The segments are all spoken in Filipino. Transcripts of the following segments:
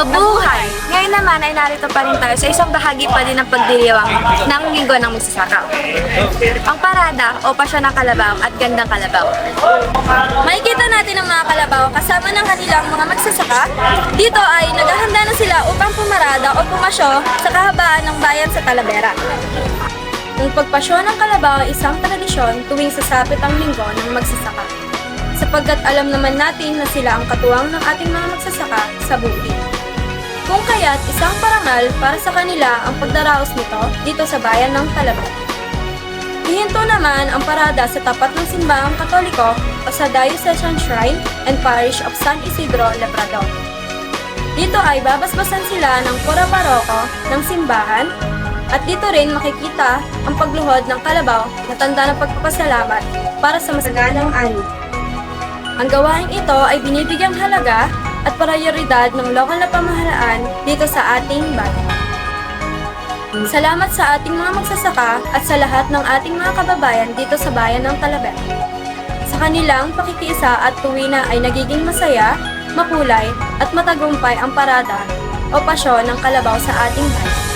Mabuhay! Ngayon naman ay narito pa rin tayo sa isang bahagi pa din ng pagdiriwang ng linggo ng magsasaka. Ang parada o pasyon ng kalabaw at gandang kalabaw. Makikita natin ang mga kalabaw kasama ng kanilang mga magsasaka. Dito ay naghahanda na sila upang pumarada o pumasyo sa kahabaan ng bayan sa Talavera. Ang pagpasyo ng kalabaw ay isang tradisyon tuwing sasapit ang linggo ng magsasaka. Sapagkat alam naman natin na sila ang katuwang ng ating mga magsasaka sa bukid. Kung kaya't isang parangal para sa kanila ang pagdaraos nito dito sa bayan ng Talavera. Ihinto naman ang parada sa tapat ng simbahang katoliko o sa Diocesan Shrine and Parish of San Isidro, Labrador. Dito ay babasbasan sila ng pura baroko ng simbahan at dito rin makikita ang pagluhod ng kalabaw na tanda ng pagpapasalamat para sa masaganang ani. Ang gawain ito ay binibigyang halaga at prioridad ng lokal na pamahalaan dito sa ating bayan. Salamat sa ating mga magsasaka at sa lahat ng ating mga kababayan dito sa bayan ng Talavera. Sa kanilang pakikiisa at tuwina ay nagiging masaya, makulay at matagumpay ang parada o pasyon ng kalabaw sa ating bayan.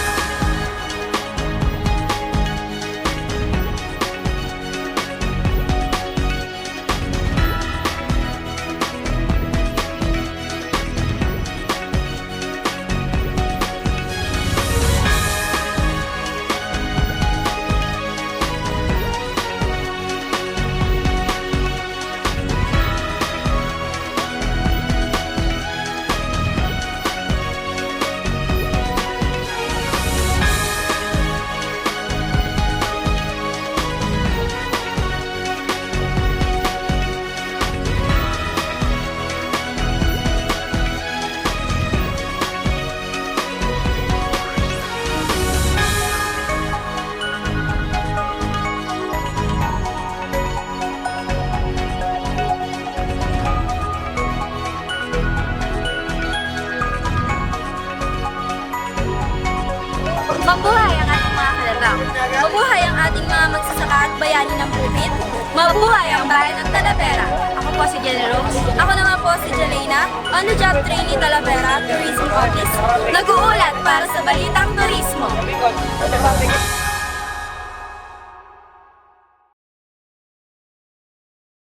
Mabuhay ang ating mga kalabaw. Mabuhay ang ating mga magsasaka at bayani ng bukid. Mabuhay ang bayan ng Talavera. Ako po si Jenny Rose. Ako naman po si Jelena, on the job trainee Talavera Tourism Office. Nag-uulat para sa Balitang Turismo.